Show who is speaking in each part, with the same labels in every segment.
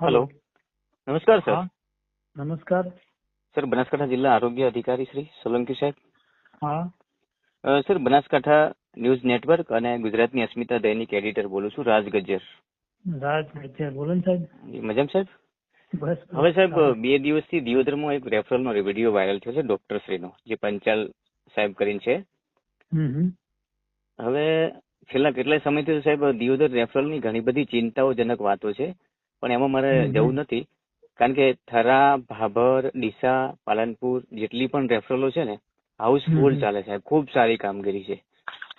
Speaker 1: Hello નમસ્કાર sir
Speaker 2: નમસ્કાર
Speaker 1: sir Banaskantha જિલ્લા આરોગ્ય અધિકારી શ્રી સોલંકી સાહેબ
Speaker 2: હા
Speaker 1: સર બનાસકાંઠા ન્યૂઝ નેટવર્ક અને ગુજરાતની અસ્મિતા દૈનિક એડિટર બોલું છું રાજ ગજ્જર.
Speaker 2: રાજ ગજ્જર. બોલો સાહેબ.
Speaker 1: મજામ સાહેબ?
Speaker 2: બસ
Speaker 1: હવે સાહેબ બે દિવસથી દિયોદરમાં એક રેફરલનો વીડિયો વાયરલ થયો છે ડોક્ટર શ્રીનો જે પંચાલ સાહેબ કરીને છે. હવે છેલ્લા કેટલાય સમયથી સાહેબ દિયોદર રેફરલની ઘણી બધી ચિંતાઓજનક વાતો છે. પણ એમાં મારે. જવું નથી. કારણ કે થરા ભાભર ડીસા પાલનપુર જેટલી પણ રેફરલો છે ને હાઉસફુલ. ચાલે સાહેબ ખૂબ સારી કામગીરી છે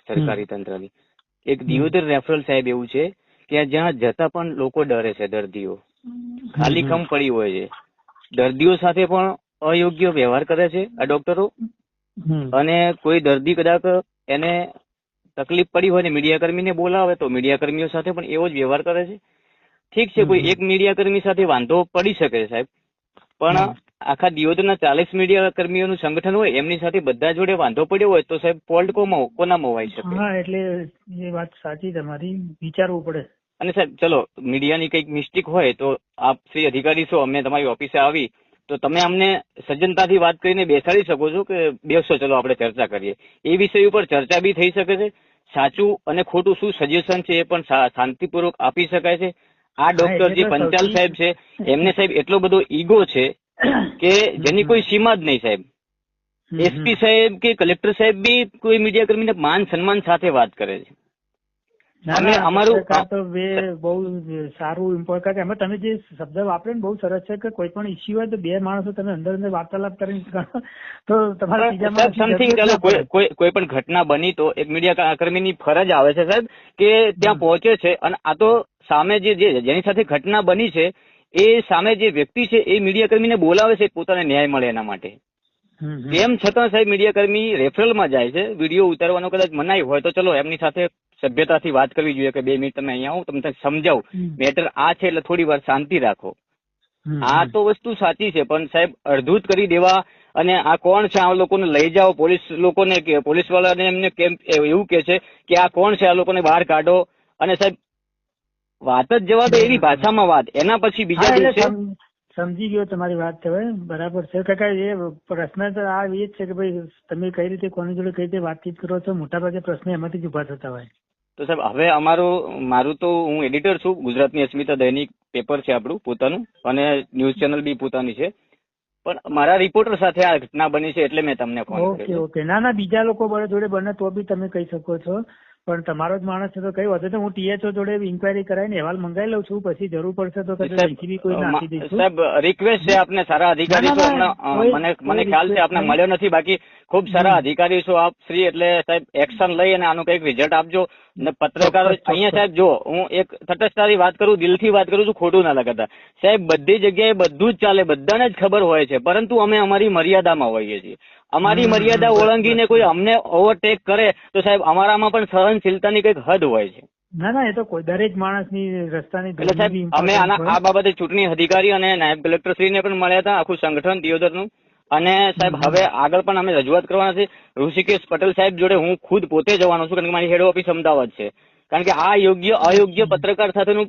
Speaker 1: સરકારી તંત્રની. એક દિયોદર રેફરલ સાહેબ એવું છે કે જ્યાં જતા પણ લોકો ડરે છે દર્દીઓ. ખાલી. કમ પડી હોય છે. દર્દીઓ સાથે પણ અયોગ્ય વ્યવહાર કરે છે આ ડોક્ટરો. અને કોઈ દર્દી કદાચ એને તકલીફ પડી હોય ને મીડિયા કર્મીને બોલાવે તો મીડિયા કર્મીઓ સાથે પણ એવો જ વ્યવહાર કરે છે ઠીક છે કોઈ એક મીડિયા કર્મી સાથે વાંધો પડી શકે છે સાહેબ. પણ આખા દિયોદના ચાલીસ મીડિયા કર્મીઓનું સંગઠન હોય એમની સાથે બધા જોડે વાંધો પડ્યો હોય તો સાહેબ ફોલ્ટ કોના મોવાઈ શકે?
Speaker 2: હા એટલે એ વાત સાચી તમારી. વિચારવું પડે.
Speaker 1: અને સાહેબ ચલો મીડિયાની કંઈક મિસ્ટેક હોય તો આપ શ્રી અધિકારી છો અમે તમારી ઓફિસે આવી તો તમે અમને સજ્જનતાથી વાત કરીને બેસાડી શકો છો કે બેસો ચલો આપણે ચર્ચા કરીએ. એ વિષય ઉપર ચર્ચા બી થઈ શકે છે. સાચું અને ખોટું શું સજેશન છે એ પણ શાંતિપૂર્વક આપી શકાય છે. આ ડોક્ટર જે પંચાલ સાહેબ છે એમને સાહેબ એટલો બધો ઈગો છે કે જેની કોઈ સીમા જ નહીં સાહેબ. એસપી સાહેબ કે કલેક્ટર સાહેબ બી કોઈ મીડિયા કર્મીને માન સન્માન સાથે વાત કરે છે. અમારું-
Speaker 2: બે બહુ સારું ઇમ્પોર્ટન્ટ એમાં તમે જે શબ્દ વાપરે ને બહુ સરસ છે કે કોઈ પણ ઇસ્યુ હોય તો બે માણસો તમે અંદર અંદર વાર્તાલાપ કરી તો તમારા ત્રીજા
Speaker 1: સમથિંગ ચાલો કોઈ પણ ઘટના બની તો એક મીડિયા કર્મીની ફરજ આવે છે સાહેબ કે ત્યાં પહોંચે છે. અને આ તો સામે જે જેની સાથે ઘટના બની છે એ સામે જે વ્યક્તિ છે એ મીડિયા કર્મીને બોલાવે છે પોતાને ન્યાય મળે એના માટે. તેમ છતાં સાહેબ મીડિયા કર્મી રેફરલમાં જાય છે વીડિયો ઉતારવાનો કદાચ મનાઈ હોય તો ચલો એમની સાથે સભ્યતાથી વાત કરવી જોઈએ કે બે મિનિટ તમે અહીંયા આવો તમને સમજાવું. મેટર આ છે એટલે થોડી વાર શાંતિ રાખો. આ તો વસ્તુ સાચી છે પણ સાહેબ અડધૂત કરી દેવા અને આ કોણ છે આ લોકોને લઈ જાઓ પોલીસ લોકોને કે પોલીસ વાળાને એમને કેમ એવું કે છે કે આ કોણ છે આ લોકોને બહાર કાઢો. અને સાહેબ વાત જ જવા દો એવી ભાષામાં વાત. એના પછી બીજા દિવસે
Speaker 2: સમજી ગયો તમારી વાત છે હવે બરાબર છે. કાકા એ પ્રશ્ન તો આ એ જ છે કે ભાઈ તમે કઈ રીતે કોની જોડે કઈ રીતે વાતચીત કરો છો? મોટાભાગે પ્રશ્ન એમાંથી જ ઊભા થતા હોય.
Speaker 1: તો સાહેબ હવે અમારું મારું તો હું એડિટર છું ગુજરાતની અસ્મિતા દૈનિક પેપર છે આપણું પોતાનું અને ન્યૂઝ ચેનલ બી પોતાની છે. પણ મારા રિપોર્ટર સાથે આ ઘટના બની છે એટલે મેં તમને ફોન
Speaker 2: ઓકે ઓકે. ના ના બીજા લોકો જોડે બને તો બી તમે કહી શકો છો. પણ તમારો જ માણસ છે તો કઈ વાંધો તો હું ટીએચઓ જોડે ઇન્કવાયરી કરાવીને અહેવાલ મંગાવી લઉં છું. પછી જરૂર પડશે તો કદાચ કોઈ નાખી દઈશું.
Speaker 1: સાહેબ રિક્વેસ્ટ છે આપને સારા અધિકારી મને મને ખ્યાલ છે આપને મળ્યો નથી. બાકી ખૂબ સારા અધિકારી છો આપ શ્રી એટલે સાહેબ એક્શન લઈ અને આનું કંઈક રિઝલ્ટ આપજો. ને પત્રકારો. અહીંયા સાહેબ જો હું એક તટસ્થતાથી વાત કરું દિલથી વાત કરું છું ખોટું ના લગાતા સાહેબ બધી જગ્યાએ બધું જ ચાલે બધાને જ ખબર હોય છે પરંતુ અમે અમારી મર્યાદામાં હોઈએ છીએ. અમારી મર્યાદા ઓળંગીને કોઈ અમને ઓવરટેક કરે તો સાહેબ અમારામાં પણ સહનશીલતાની કંઈક હદ હોય છે.
Speaker 2: ના ના એ તો કોઈ દરેક માણસની રસ્તાની
Speaker 1: એટલે સાહેબ અમે આના આ બાબતે ચૂંટણી અધિકારી અને નાયબ કલેક્ટર શ્રીને પણ મળ્યા હતા આખું સંગઠન દિયોદરનું. અને સાહેબ હવે આગળ પણ અમે રજૂઆત કરવાના છે ઋષિકેશ પટેલ સાહેબ જોડે હું ખુદ પોતે જવાનો છું કારણ કે મારી હેડ ઓફિસ અમદાવાદ છે. કારણ કે આ યોગ્ય અયોગ્ય પત્રકાર સાથેનું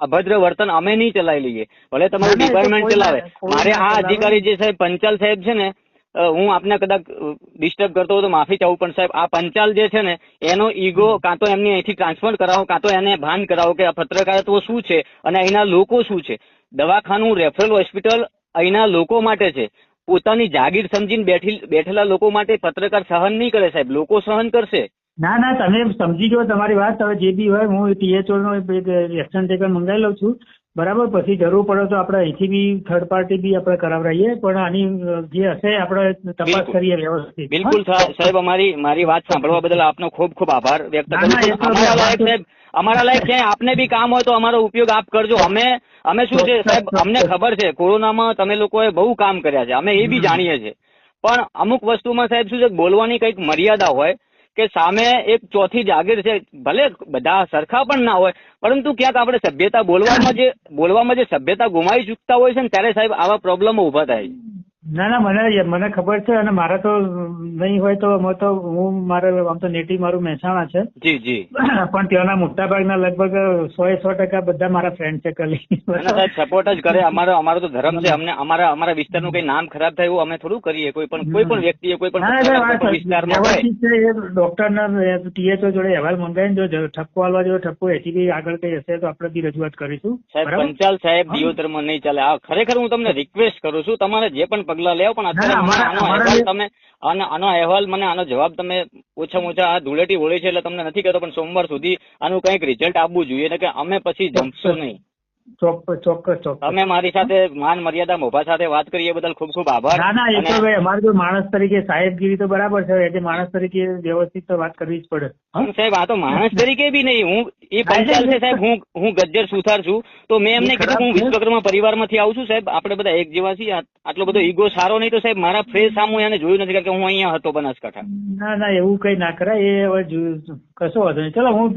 Speaker 1: અભદ્ર વર્તન અમે નહીં ચલાવી લઈએ. ભલે તમારું ડિપાર્ટમેન્ટ ચલાવે. મારે આ અધિકારી જે સાહેબ પંચાલ સાહેબ છે ને હું આપને કદાચ ડિસ્ટર્બ કરતો હોય તો માફી ચાહું પણ સાહેબ આ પંચાલ જે છે ને એનો ઈગો કાં તો એમની અહીંથી ટ્રાન્સફર કરાવો કાં તો એને ભાન કરાવો કે આ પત્રકારત્વ શું છે અને અહીંના લોકો શું છે. દવાખાનું રેફરલ હોસ્પિટલ અહીંના લોકો માટે છે. પોતાની જાગીર સમજીને બેઠી બેઠેલા લોકો માટે પત્રકાર સહન નહીં કરે સાહેબ, લોકો સહન કરશે.
Speaker 2: ના ના, તમે સમજી ગયો તમારી વાત, હવે જે બી હોય હું ટીએચઓ નો એક એક્શન ટેકર મંગાવી લઉં છું. બરાબર પછી જરૂર પડે તો આપણે અહીંથી બી થર્ડ પાર્ટી બી આપણે કરાવડાવીએ પણ આની જે હશે આપણે તપાસ કરીએ વ્યવસ્થિત.
Speaker 1: બિલકુલ? સાહેબ અમારી મારી વાત સાંભળવા બદલ આપનો ખૂબ ખૂબ આભાર વ્યક્ત કરું છું. અમારા લાયક સાહેબ અમારા લાયક ક્યાંય આપને બી કામ હોય તો અમારો ઉપયોગ આપ કરજો. અમે અમે શું છે સાહેબ. અમને ખબર છે કોરોનામાં તમે લોકોએ બહુ કામ કર્યા છે. અમે એ બી જાણીએ છીએ. પણ અમુક વસ્તુમાં સાહેબ શું છે બોલવાની કંઈક મર્યાદા હોય કે સામે એક ચોથી જાગીર છે. ભલે બધા સરખા પણ ના હોય, પરંતુ ક્યાંક આપણે સભ્યતા બોલવામાં જે બોલવામાં જે સભ્યતા ગુમાવી ચૂકતા હોય છે ને, ત્યારે સાહેબ આવા પ્રોબ્લેમો ઊભા થાય છે.
Speaker 2: ના ના મને મને ખબર છે અને મારા તો નહીં હોય તો અમે તો હું મારે આમ તો નેટિવ મારું મહેસાણા છે.
Speaker 1: જી જી.
Speaker 2: પણ ત્યાંના મોટા ભાગના લગભગ સો એ સો ટકા બધા મારા ફ્રેન્ડ છે કલી
Speaker 1: સાહેબ સપોર્ટ જ કરે. અમારો અમારો તો ધર્મ છે. અમને અમારા અમારા વિસ્તારનું કઈ નામ ખરાબ થાય એવું અમે થોડું કરીએ. કોઈ પણ કોઈ પણ વ્યક્તિએ કોઈ પણ વિસ્તારમાં
Speaker 2: ડોક્ટરના ટીએચઓ જોડે અહેવાલ મંગાવીને જો ઠપકો આલવા જો ઠપકો એથી બી આગળ કઈ હશે તો આપણે બી રજૂઆત કરીશું.
Speaker 1: સાહેબ પંચાલ સાહેબ દિયોતરમાં નહીં ચાલે. આ ખરેખર હું તમને રિક્વેસ્ટ કરું છું. તમારે જે પણ પગલા લેવ પણ અત્યારે તમે આનો આનો અહેવાલ મને આનો જવાબ તમે ઓછામાં ઓછા આ ધૂળેટી હોળી છે એટલે તમને નથી કહેતો પણ સોમવાર સુધી આનું કંઈક રિઝલ્ટ આપવું જોઈએ એટલે કે અમે પછી જમશું નહીં.
Speaker 2: ચોક્કસ ચોક્કસ ચોક્કસ.
Speaker 1: તમે મારી સાથે માન મર્યાદા મોભા સાથે વાત કરી એ બદલ ખૂબ ખૂબ આભાર.
Speaker 2: ના ના એ તો ભાઈ અમારે તો માણસ તરીકે સાહેબગીરી તો બરાબર છે એટલે માણસ તરીકે વ્યવસ્થિત તો વાત કરવી જ પડે.
Speaker 1: પણ સાહેબ આ તો માણસ તરીકે બી નહીં. હું એ પંચાલ છે સાહેબ હું હું ગજ્જર સુથાર છું. તો મેં એમને કીધું હું વિશ્વકર્મા પરિવારમાંથી આવું છું સાહેબ. આપણે બધા એક જેવા છીએ. આટલો બધો ઈગો સારો નહીં તો સાહેબ મારા ફ્રેસ સામુ એને જોયું નથી કે હું અહીંયા હતો બનાસકાંઠા.
Speaker 2: ના ના એવું કઈ ના કરાય. એ હવે કશો વાંધો નહીં. ચલો હું